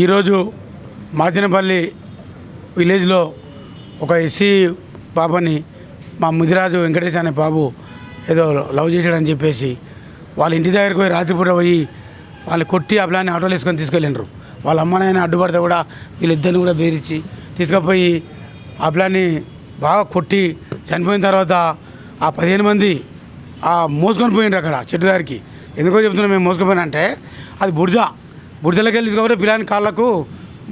ఈరోజు మాచినపల్లి విలేజ్లో ఒక ఎస్సీ పాపని మా ముదిరాజు వెంకటేష్ అనే బాబు ఏదో లవ్ చేశాడని చెప్పేసి వాళ్ళ ఇంటి దగ్గరికి పోయి రాత్రిపూట పోయి వాళ్ళు కొట్టి ఆ ప్లాన్ని ఆటోలు వేసుకొని తీసుకెళ్ళిండ్రు. వాళ్ళ అమ్మనైనా అడ్డుపడితే కూడా వీళ్ళిద్దరిని కూడా బేరించి తీసుకుపోయి ఆ ప్లాన్ని బాగా కొట్టి చనిపోయిన తర్వాత ఆ పదిహేను మంది ఆ మోసుకొని పోయిండ్రు అక్కడ చెట్టు దగ్గరికి. ఎందుకో చెప్తున్నా మేము మోసుకుపోయినా అంటే అది బుర్జా. బుడిదలకి వెళ్ళి తీసుకపోతే పిల్లని కాళ్ళకు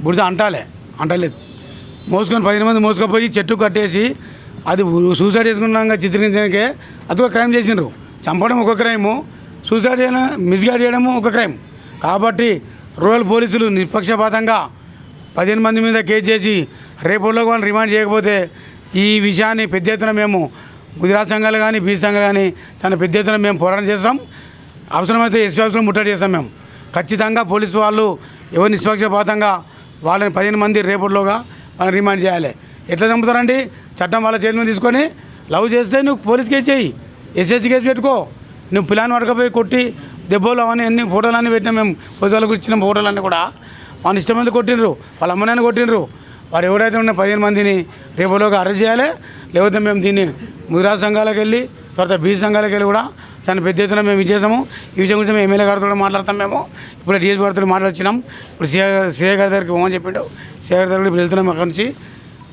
బుడిద అంటాలే అంటలేదు. మోసుకొని పదిహేను మంది మోసుకపోయి చెట్టు కట్టేసి అది సూసైడ్ చేసుకున్నాక చిత్రించడానికే అది ఒక క్రైమ్ చేసిండ్రు. చంపడం ఒక క్రైము సూసైడ్ చేయడం మిస్గైడ్ చేయడము ఒక క్రైమ్. కాబట్టి రూరల్ పోలీసులు నిష్పక్షపాతంగా పదిహేను మంది మీద కేసు చేసి రేపటిలో వాళ్ళని రిమాండ్ చేయకపోతే ఈ విషయాన్ని పెద్ద ఎత్తున మేము గుజరాత్ సంఘాలు కానీ బీసీ సంఘాలు కానీ చాలా పెద్ద ఎత్తున మేము పోరాటం చేస్తాం. అవసరమైతే ఎస్పీ ఆఫీసులో ముట్టడి చేస్తాం మేము. ఖచ్చితంగా పోలీసు వాళ్ళు ఎవరు నిష్పక్షపాతంగా వాళ్ళని పదిహేను మంది రేపటిలోగా వాళ్ళని రిమాండ్ చేయాలి. ఎట్లా చంపుతారండి? చట్టం వాళ్ళ చేతి మీద తీసుకొని లవ్ చేస్తే నువ్వు పోలీస్ కేసు చేయి. ఎస్ఎస్సీ కేసు పెట్టుకో. నువ్వు పిల్లని వడకపోయి కొట్టి దెబ్బలు అవన్నీ అన్ని ఫోటోలు అన్నీ పెట్టినా మేము. పొద్దులకు ఇచ్చిన ఫోటోలు అన్నీ కూడా వాళ్ళు ఇష్టమంది కొట్టినరు కొట్టిండ్రు. వాళ్ళ అమ్మనాన్ని కొట్టిండ్రు. వారు ఎవడైతే ఉన్న పదిహేను మందిని రేపులోగా అరెస్ట్ చేయాలి. లేకపోతే మేము దీన్ని ముద్రా సంఘాలకు వెళ్ళి తర్వాత బీసీ సంఘాలకి వెళ్ళి కూడా చాలా పెద్ద ఎత్తున మేము ఇచ్చేసాము ఈ విషయం గురించి మేము ఎమ్మెల్యే గారితో మాట్లాడతాం మేము. ఇప్పుడు డిఎస్ గారితో మాట్లాడుతున్నాం ఇప్పుడు సీఏ సీఏ గారి దగ్గరికి పోమని చెప్పిండు. సీఏ గారి దగ్గర ఇప్పుడు వెళ్తున్నాం అక్కడి నుంచి.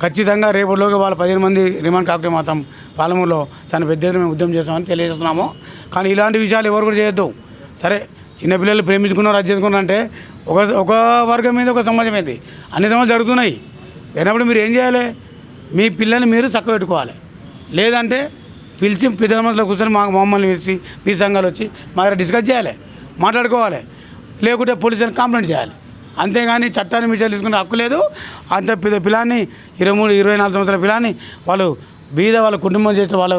ఖచ్చితంగా రేపటిలోకి వాళ్ళ పదిహేను మంది రిమాండ్ కాకపోతే మాత్రం పాలమూరులో చాలా పెద్ద ఎత్తున మేము ఉద్యమం చేస్తామని తెలియజేస్తున్నాము. కానీ ఇలాంటి విషయాలు ఎవరు కూడా చేయొద్దు. సరే చిన్నపిల్లలు ప్రేమించుకున్నారు అది చేసుకున్నారంటే ఒక ఒక వర్గం మీద ఒక సమాజం ఏంది? అన్ని సమాజాలు జరుగుతున్నాయి. అయినప్పుడు మీరు ఏం చేయాలి? మీ పిల్లల్ని మీరు చక్కబెట్టుకోవాలి. లేదంటే పిలిచి పెద్ద కూర్చొని మా మమ్మల్ని పిలిచి మీ సంఘాలు వచ్చి మా దగ్గర డిస్కస్ చేయాలి మాట్లాడుకోవాలి. లేకుంటే పోలీసులను కంప్లైంట్ చేయాలి. అంతేగాని చట్టాన్ని విషయాలు తీసుకునే హక్కు లేదు. అంత పెద్ద పిల్లాన్ని ఇరవై మూడు ఇరవై నాలుగు సంవత్సరాల పిల్లాన్ని వాళ్ళు బీద వాళ్ళ కుటుంబం చేస్తే వాళ్ళ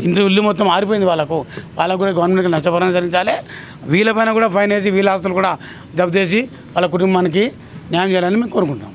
ఇంటి ఇల్లు మొత్తం ఆరిపోయింది వాళ్ళకు. వాళ్ళకు కూడా గవర్నమెంట్కి నష్టపరం జరిగించాలి. వీళ్ళపైన కూడా ఫైన్ వేసి వీళ్ళ ఆస్తులు కూడా జప్తు చేసి వాళ్ళ కుటుంబానికి న్యాయం చేయాలని మేము కోరుకుంటాం